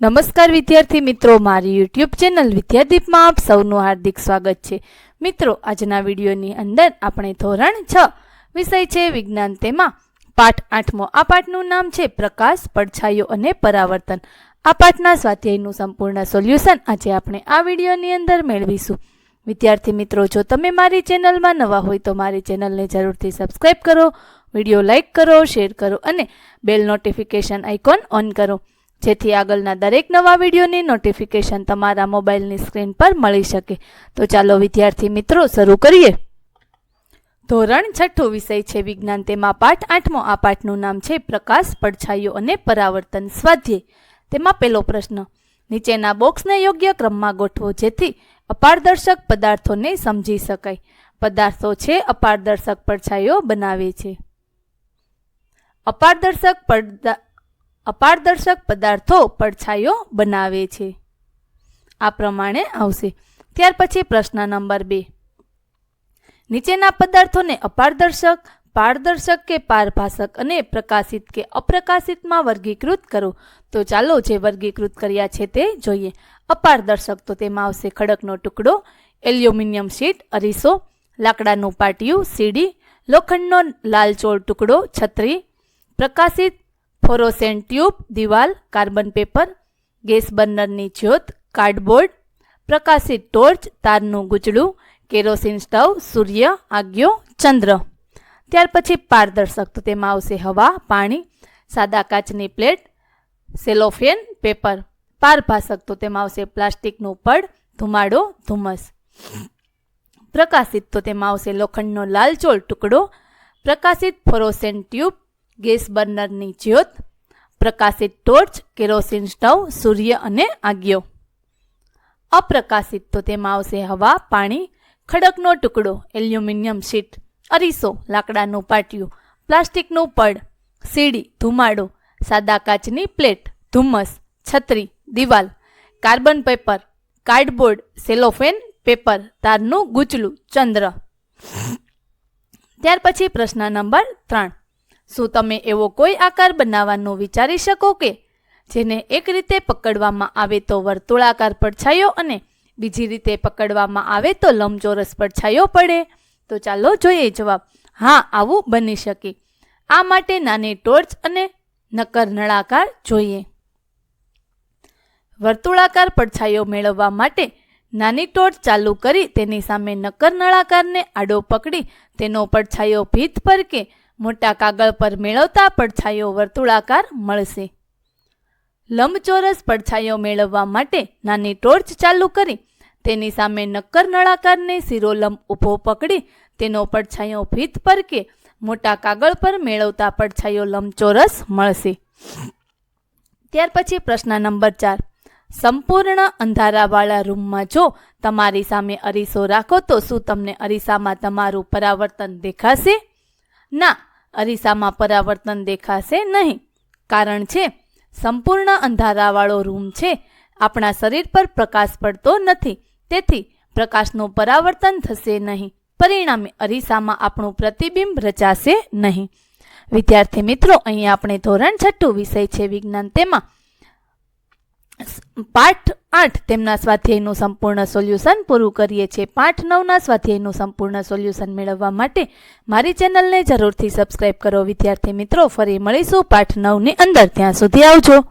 નમસ્કાર વિદ્યાર્થી મિત્રો, મારી યુટ્યુબ ચેનલ વિદ્યાદીપમાં આપ સૌનું હાર્દિક સ્વાગત છે. મિત્રો, આજના વિડીયોની અંદર આપણે ધોરણ છ વિષય છે વિજ્ઞાન તેમાં. પાઠ આઠમો, આ પાઠનું નામ છે પ્રકાશ, પડછાયો અને પરાવર્તન. આ પાઠના સ્વાધ્યાયનું સંપૂર્ણ સોલ્યુશન આજે આપણે આ વિડીયોની અંદર મેળવીશું. વિદ્યાર્થી મિત્રો, જો તમે મારી ચેનલમાં નવા હોય તો મારી ચેનલને જરૂરથી સબસ્ક્રાઇબ કરો, વીડિયો લાઇક કરો, શેર કરો અને બેલ નોટિફિકેશન આઇકોન ઓન કરો. જેથી આગળના દરેક નવા વિડીયોની નોટિફિકેશન તમારા મોબાઈલની સ્ક્રીન પર મળી શકે. તો ચાલો વિદ્યાર્થી મિત્રો, શરૂ કરીએ. ધોરણ છઠ્ઠું વિષય છે વિજ્ઞાન. તેમાં પાઠ આઠમો, આ પાઠનું નામ છે પ્રકાશ, પડછાયો અને પરાવર્તન સ્વાધ્યાય. તેમાં પહેલો પ્રશ્ન, નીચેના બોક્સને યોગ્ય ક્રમમાં ગોઠવો જેથી અપારદર્શક પદાર્થોને સમજી શકાય. પદાર્થો છે અપારદર્શક પડછાયો બનાવે છે. અપારદર્શક પડદા અપારદર્શક પદાર્થો પડછાયો બનાવે છે. આ પ્રમાણે આવશે. ત્યાર પછી પ્રશ્ન નંબર બે. નીચેના પદાર્થોને અપારદર્શક, પારદર્શક કે પારભાષક અને પ્રકાશિત કે અપ્રકાશિતમાં વર્ગીકૃત કરો. તો ચાલો જે વર્ગીકૃત કર્યા છે તે જોઈએ. અપારદર્શક તો તેમાં આવશે ખડકનો ટુકડો, એલ્યુમિનિયમ શીટ, અરીસો, લાકડાનું પાટિયું, સીડી, લોખંડનો લાલચોળ ટુકડો, છત્રી, પ્રકાશિત ફોરોસેન ટ્યુબ, દિવાલ, કાર્બન પેપર, ગેસ બર્નરની જ્યોત, કાર્ડબોર્ડ, પ્રકાશિત ટોર્ચ, તારનું ગુજડું કેરોસીન સ્ટવ, સૂર્ય, આગ્યો, ચંદ્ર. ત્યાર પછી પારદર્શક, તો તેમાં આવશે હવા, પાણી, સાદા કાચની પ્લેટ, સેલોફેન, પેપર. પારભાષક તો તેમાં આવશે પ્લાસ્ટિકનું પડ, ધુમાડો, ધુમ્મસ. પ્રકાશિત, તો તેમાં આવશે લોખંડનો લાલચોળ ટુકડો. પ્રકાશિત ફોરોસેન ટ્યુબ ગેસ બર્નરની જ્યોત, પ્રકાશિત ટોર્ચ, કેરોસીન સ્ટવ, સૂર્ય અને આગ્યો. અપ્રકાશિત તો તેમાં આવશે હવા, પાણી, ખડકનો ટુકડો, એલ્યુમિનિયમ શીટ, અરીસો, લાકડાનું પાટિયું, પ્લાસ્ટિકનું પડ, સીડી, ધુમાડો, સાદા કાચની પ્લેટ, ધુમ્મસ, છત્રી, દિવાલ, carbon paper, cardboard, cellophane, paper, તારનું ગૂંચલું, ચંદ્ર. ત્યાર પછી પ્રશ્ન નંબર ત્રણ. શું તમે એવો કોઈ આકાર બનાવવાનું વિચારી શકો કે જેને એક રીતે પકડવામાં આવે તો વર્તુળાકાર પડછાયો અને બીજી રીતે પકડવામાં આવે તો લંબચોરસ પડછાયો પડે? તો ચાલો જોઈએ જવાબ. હા, આવું બની શકે. આ માટે નાની ટોર્ચ અને નક્કર નળાકાર જોઈએ. વર્તુળાકાર પડછાયો મેળવવા માટે નાની ટોર્ચ ચાલુ કરી તેની સામે નક્કર નળાકારને આડો પકડી તેનો પડછાયો ભીત પર કે મોટા કાગળ પર મેળવતા પડછાયો વર્તુળાકાર મળશે. લંબચોરસ પડછાયો મેળવવા માટે નાની ટોર્ચ ચાલુ કરી, તેની સામે નક્કર નળાકારને શિરોલંબ ઊભો પકડી, તેનો પડછાયો ભીત પર કે મોટા કાગળ પર મેળવતા પડછાયો લંબચોરસ મળશે. ત્યાર પછી પ્રશ્ન નંબર ચાર. સંપૂર્ણ અંધારાવાળા રૂમમાં જો તમારી સામે અરીસો રાખો તો શું તમને અરીસામાં તમારું પરાવર્તન દેખાશે? ના અરીસામાં પરાવર્તન દેખાશે નહીં. કારણ છે, સંપૂર્ણ અંધારાવાળો રૂમ છે. આપણા શરીર પર પ્રકાશ પડતો નથી. તેથી પ્રકાશનું પરાવર્તન થશે નહીં. પરિણામે અરીસામાં આપણું પ્રતિબિંબ રચાશે નહીં. વિદ્યાર્થી મિત્રો, અહીં આપણે ધોરણ છઠ્ઠું વિષય છે વિજ્ઞાન. તેમાં પાઠ આઠ તેમના સ્વાધ્યાયનું સંપૂર્ણ સોલ્યુશન પૂરું કરીએ છીએ. પાઠ નવના સ્વાધ્યાયનું સંપૂર્ણ સોલ્યુશન મેળવવા માટે મારી ચેનલને જરૂરથી સબસ્ક્રાઇબ કરો. વિદ્યાર્થી મિત્રો, ફરી મળીશું પાઠ નવની અંદર. ત્યાં સુધી આવજો.